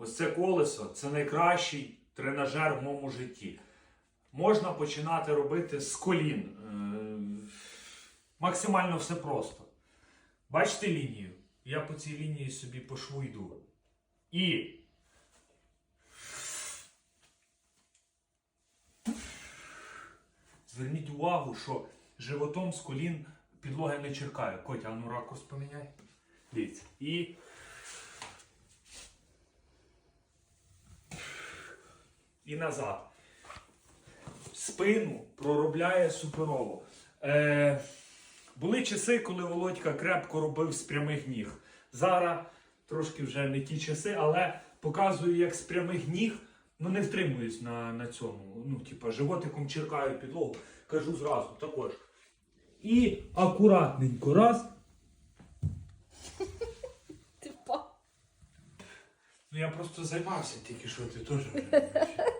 Ось це колесо це найкращий тренажер в моєму житті. Можна починати робити з колін. Е, Максимально все просто. Бачите лінію? Я по цій лінії собі по шву йду. І. Зверніть увагу, що животом з колін підлоги не черкаю. Котя, а ну ракурс поміняй. Дивіться. І. І назад. Спину проробляє суперово. Е, були часи, коли Володька крепко робив з прямих ніг. Зараз трошки вже не ті часи, але показую, як з прямих ніг, ну не втримуюсь на, на цьому. Ну, типа, животиком черкаю підлогу, кажу зразу, також. І акуратненько раз. Ти впав. Ну я просто займався тільки що ти теж.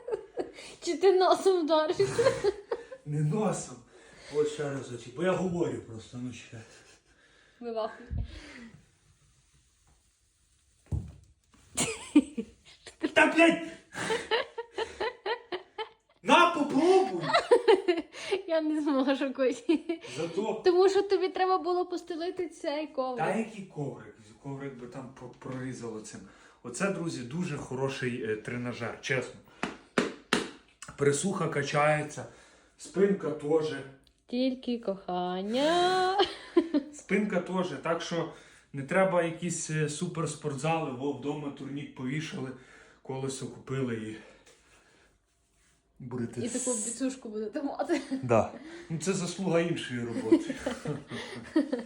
Чи ти носом вдарився? Не носом. Ось ще раз очі. Бо я говорю просто, ну ще. Вивахуй. Та блядь! На, попробуй! Я не зможу Коті. Зато. Тому що тобі треба було постелити цей Та який коврик? Коврик би там прорізало цим. Оце, друзі, дуже хороший е, тренажер, чесно. Присуха качається, спинка теж. Тільки кохання. Спинка теж. Так що не треба якісь е, суперспортзали, во вдома турнік повішали, колесо купили і. Будете. І таку біцушку будете мати. Да. Ну, це заслуга іншої роботи.